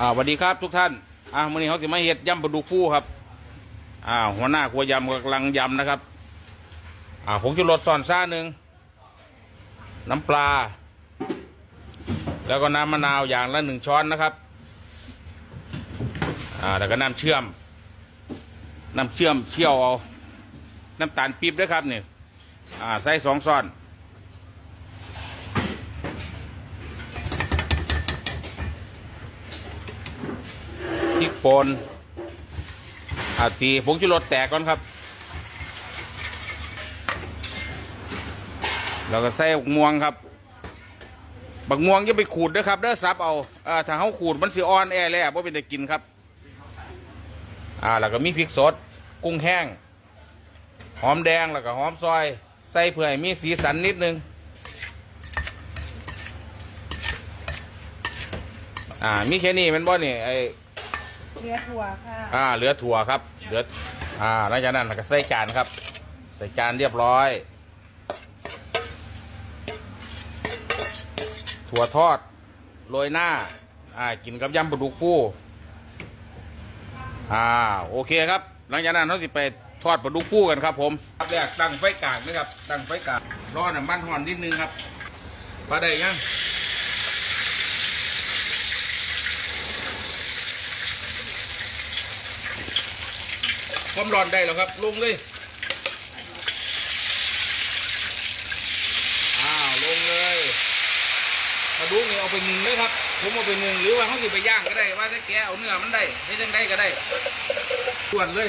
อ่าสวัสดีครับทุกท่าน อ่าวันนี้เขาสิมาเฮ็ดยำปลาดุกฟูครับ อ่า หัวหน้าครัวยำกำลังยำนะครับ อ่าผงชูรสซ่อนซ่าหนึ่ง น้ำปลา แล้วก็น้ำมะนาวอย่างละหนึ่งช้อนนะครับ อ่า แล้วก็น้ำเชื่อม น้ำเชื่อมเชี่ยวเอา น้ำตาลปี๊บด้วยครับเนี่ยอ่า ใส่สองช้อน ริกป่นอาตีผงชูรสแตกก่อนครับ แล้วก็ใส่บักม่วงครับ บักม่วงอย่าไปขูดนะครับเด้อซับเอาอ่าถ้าเขาขูดมันสิอ่อนแอแล้วว่าเป็นจะกินครับ อ่าแล้วก็มีพริกสด กุ้งแห้ง หอมแดงแล้วก็หอมซอย ใส่เพื่อให้มีสีสันนิดนึง อ่า มีแค่นี้มันบ่เนี่ไอ เนื้อถั่วค่ะอ่าเหลือถั่วครับ เหลืออ่าหลังจากนั้นเราก็ใส่จานครับ ใส่จานเรียบร้อย ถั่วทอดโรยหน้า อ่ากินกับยำปลาดุกฟูอ่าโอเคครับ หลังจากนั้นเราสิไปทอดปลาดุกฟูกันครับผมครับแรกตั้งไฟกลางนะครับตั้งไฟกลางร้อน้ำมันห่อนนิดนึงครับปลาได้ยัง ความร้อนได้แล้วครับ ลงเลย อ้าวลงเลยกระดูกนี่เอาไปหนึ่งเลยครับ ผมเอาไปหนึ่งหรือว่าเขาสิไปย่างก็ได้ ว่าถ้าแกเอาเนื้อมันได้ให้จังได้ก็ได้ส่วนเลย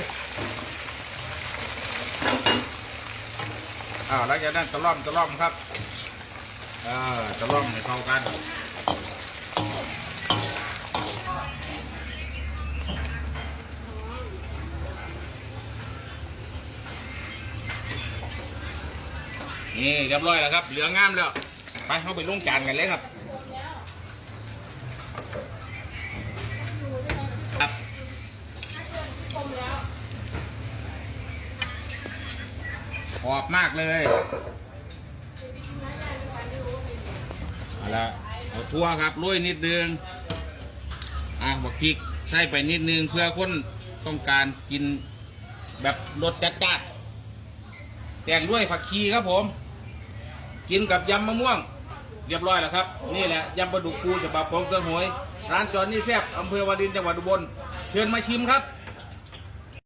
อ้าวหลังจากนั้นตะล่อมตะล่อมครับเออตะล่อมให้เข้ากัน นี่เรียบร้อยแล้วครับ เหลืองามแล้ว ไปเข้าไปลงจานกันเลยครับ ครับหอบมากเลยเอาละเอาทั่วครับโรยนิดนึง อะบักพริกใส่ไปนิดนึงเพื่อคนต้องการกินแบบรสจัดจัดๆแต่งด้วยผักชีครับผม กินกับยำมะม่วง เรียบร้อยแล้วครับ นี่แหละยำปลาดุกฟูฉบับของเสงหวย ร้านจอนนี่แซบอำเภอวารินจังหวัดอุบลเชิญมาชิมครับ